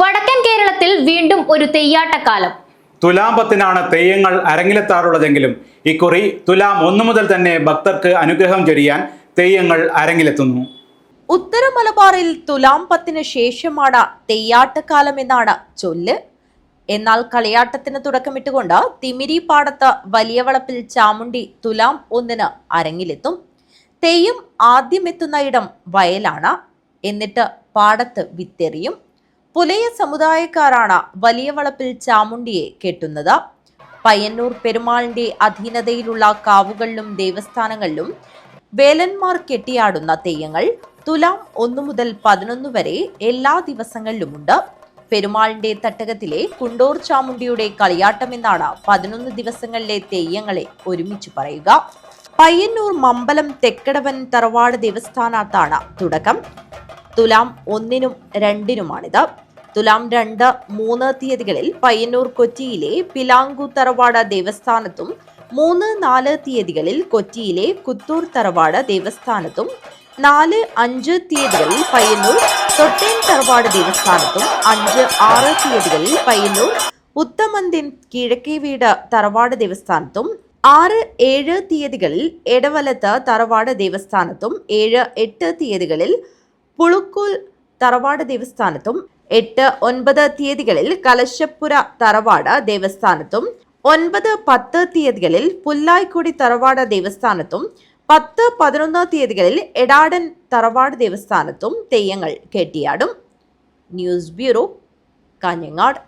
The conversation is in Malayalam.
വടക്കൻ കേരളത്തിൽ വീണ്ടും ഒരു തെയ്യാട്ടക്കാലം. തുലാമ്പത്തിനാണ് തെയ്യങ്ങൾ അരങ്ങിലെത്താറുള്ളതെങ്കിലും ഇക്കുറി തുലാം ഒന്നു മുതൽ തന്നെ ഭക്തർക്ക് അനുഗ്രഹം ചൊരിയാൻ തെയ്യങ്ങൾ അരങ്ങിലെത്തുന്നു. ഉത്തര മലബാറിൽ തുലാം പത്തിന് ശേഷമാണ് തെയ്യാട്ടക്കാലം എന്നാണ് ചൊല്ല്. എന്നാൽ കളിയാട്ടത്തിന് തുടക്കമിട്ടുകൊണ്ട് തിമിരി പാടത്ത് വലിയ വളപ്പിൽ ചാമുണ്ടി തുലാം ഒന്നിന് അരങ്ങിലെത്തും. തെയ്യം ആദ്യം എത്തുന്ന ഇടം വയലാണ്. എന്നിട്ട് പാടത്ത് വിത്തെറിയും. പുലയ സമുദായക്കാരാണ് വലിയ വളപ്പിൽ ചാമുണ്ടിയെ കെട്ടുന്നത്. പയ്യന്നൂർ പെരുമാളിന്റെ അധീനതയിലുള്ള കാവുകളിലും ദേവസ്ഥാനങ്ങളിലും വേലന്മാർ കെട്ടിയാടുന്ന തെയ്യങ്ങൾ തുലാം ഒന്നു മുതൽ പതിനൊന്ന് വരെ എല്ലാ ദിവസങ്ങളിലുമുണ്ട്. പെരുമാളിന്റെ തട്ടകത്തിലെ കുണ്ടോർ ചാമുണ്ടിയുടെ കളിയാട്ടം എന്നാണ് പതിനൊന്ന് ദിവസങ്ങളിലെ തെയ്യങ്ങളെ ഒരുമിച്ച് പറയുക. പയ്യന്നൂർ മമ്പലം തെക്കടവൻ തറവാട് ദേവസ്ഥാനത്താണ് തുടക്കം. തുലാം ഒന്നിനും രണ്ടിനുമാണിത്. തുലാം രണ്ട് മൂന്ന് തീയതികളിൽ പയ്യന്നൂർ കൊച്ചിയിലെ പിലാങ്കു തറവാട് ദേവസ്ഥാനത്തും മൂന്ന് നാല് തീയതികളിൽ കൊച്ചിയിലെ കുത്തൂർ തറവാട് ദേവസ്ഥാനത്തും നാല് അഞ്ച് തീയതികളിൽ പയ്യന്നൂർ തൊട്ടേൻ തറവാട് ദേവസ്ഥാനത്തും അഞ്ച് ആറ് തീയതികളിൽ പയ്യന്നൂർ ഉത്തമന്തിൻ കിഴക്കേ വീട് തറവാട് ദേവസ്ഥാനത്തും ആറ് ഏഴ് തീയതികളിൽ എടവലത്ത് തറവാട് ദേവസ്ഥാനത്തും ഏഴ് എട്ട് തീയതികളിൽ പുളുക്കൂൽ തറവാട് ദേവസ്ഥാനത്തും എട്ട് ഒൻപത് തീയതികളിൽ കലശപ്പുര തറവാട് ദേവസ്ഥാനത്തും ഒൻപത് പത്ത് തീയതികളിൽ പുല്ലായിക്കുടി തറവാട് ദേവസ്ഥാനത്തും പത്ത് പതിനൊന്ന് തീയതികളിൽ എടാടൻ തറവാട് ദേവസ്ഥാനത്തും തെയ്യങ്ങൾ കെട്ടിയാടും. News bureau Kanhangad.